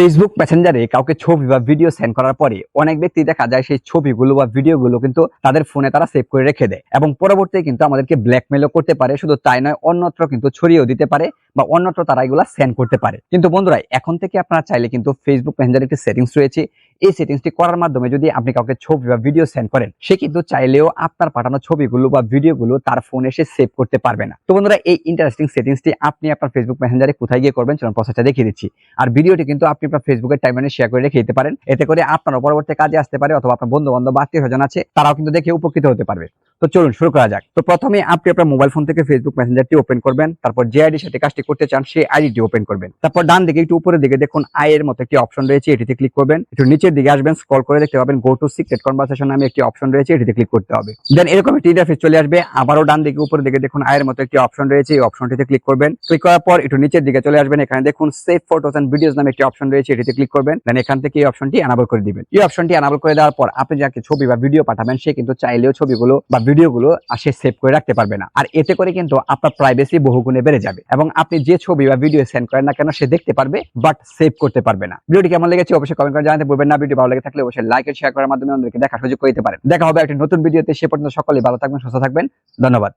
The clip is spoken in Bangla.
ফেসবুক মেসেঞ্জারে কাউকে ছবি বা ভিডিও সেন্ড করার পরে অনেক ব্যক্তি দেখা যায় সেই ছবিগুলো বা ভিডিওগুলো কিন্তু তাদের ফোনে তারা সেভ করে রেখে দেয় এবং পরবর্তীতে কিন্তু আমাদেরকে ব্ল্যাকমেলও করতে পারে। শুধু তাই নয়, অন্যত্র কিন্তু ছড়িয়েও দিতে পারে বা অন্যত্র তারা এগুলো সেন্ড করতে পারে। কিন্তু বন্ধুরা, এখন থেকে আপনারা চাইলে কিন্তু ফেসবুক মেসেঞ্জারে একটি সেটিংস রয়েছে। এই সেটিংসটি করার মাধ্যমে যদি আপনি কাউকে ছবি বা ভিডিও সেন্ড করেন, সে কিন্তু চাইলেও আপনার পাঠানো ছবিগুলো বা ভিডিওগুলো তার ফোনে এসে সেভ করতে পারবে না। তো বন্ধুরা, এই ইন্টারেস্টিং সেটিংসটি আপনি আপনার ফেসবুক মেসেঞ্জারে কোথায় গিয়ে করবেন, চলুন প্রসেসটা দেখিয়ে দিচ্ছি। আর ভিডিওটি কিন্তু আপনি আপনার ফেসবুকের টাইমলাইনে শেয়ার করে রেখে দিতে পারেন। এতে করে আপনার পরবর্তী কাজে আসতে পারে অথবা আপনার বন্ধু বান্ধব আত্মীয় স্বজন আছে, তারাও কিন্তু দেখে উপকৃত হতে পারবে। তো চলুন, শুরু করা যাক। তো প্রথমে আপনি আপনার মোবাইল ফোন থেকে ফেসবুক মেসেঞ্জারটি ওপেন করবেন, তারপর যে আইডির সাথে কাজটি করতে চান, সেই আইডিটি ওপেন করবেন। তারপর ডান দিকে একটু উপরের দিকে দেখুন আয়ের মতো একটি অপশন রয়েছে, এটিতে ক্লিক করবেন। একটু নিচের দিকে আসবেন স্ক্রল করে দেখতে পাবেন গো টু সিক্রেট কনভারসেশন নামে একটি অপশন রয়েছে, এটিতে ক্লিক করতে হবে। দেন এরকম একটি ইন্টারফেস চলে আসবে, আবারও ডান দিকে উপরের দিকে দেখুন আয়ের মতো একটি অপশন রয়েছে, এই অপশনটিতে ক্লিক করবেন। ক্লিক করার পর একটু নিচের দিকে চলে আসবেন, এখানে দেখুন সেভ ফটোস এন্ড ভিডিওস নামে একটি অপশন রয়েছে, এটিতে ক্লিক করবেন। দেন এখান থেকে এই অপশনটি এনাবল করে দিবেন। এই অপশনটি এনাবল করে দেওয়ার পর আপনি যাকে ছবি বা ভিডিও পাঠাবেন, সে কিন্তু চাইলেও ছবিগুলো বা ভিডিওগুলো সে সেভ করে রাখতে পারবে না। আর এতে করে কিন্তু আপনার প্রাইভেসি বহুগুণে বেড়ে যাবে এবং আপনি যে ছবি বা ভিডিও সেন্ড করেন না কেন সে দেখতে পারবে বাট সেভ করতে পারবে না। ভিডিওটি কেমন লেগেছে অবশ্যই কমেন্ট করে জানাতে বলবেন না। ভিডিও ভালো লেগে থাকলে অবশ্যই লাইক শেয়ার করার মাধ্যমে আমাদেরকে দেখা সুযোগ করতে পারেন। দেখা হবে একটি নতুন ভিডিওতে সে পর্যন্ত সকলে ভালো থাকবেন, সুস্থ থাকবেন। ধন্যবাদ।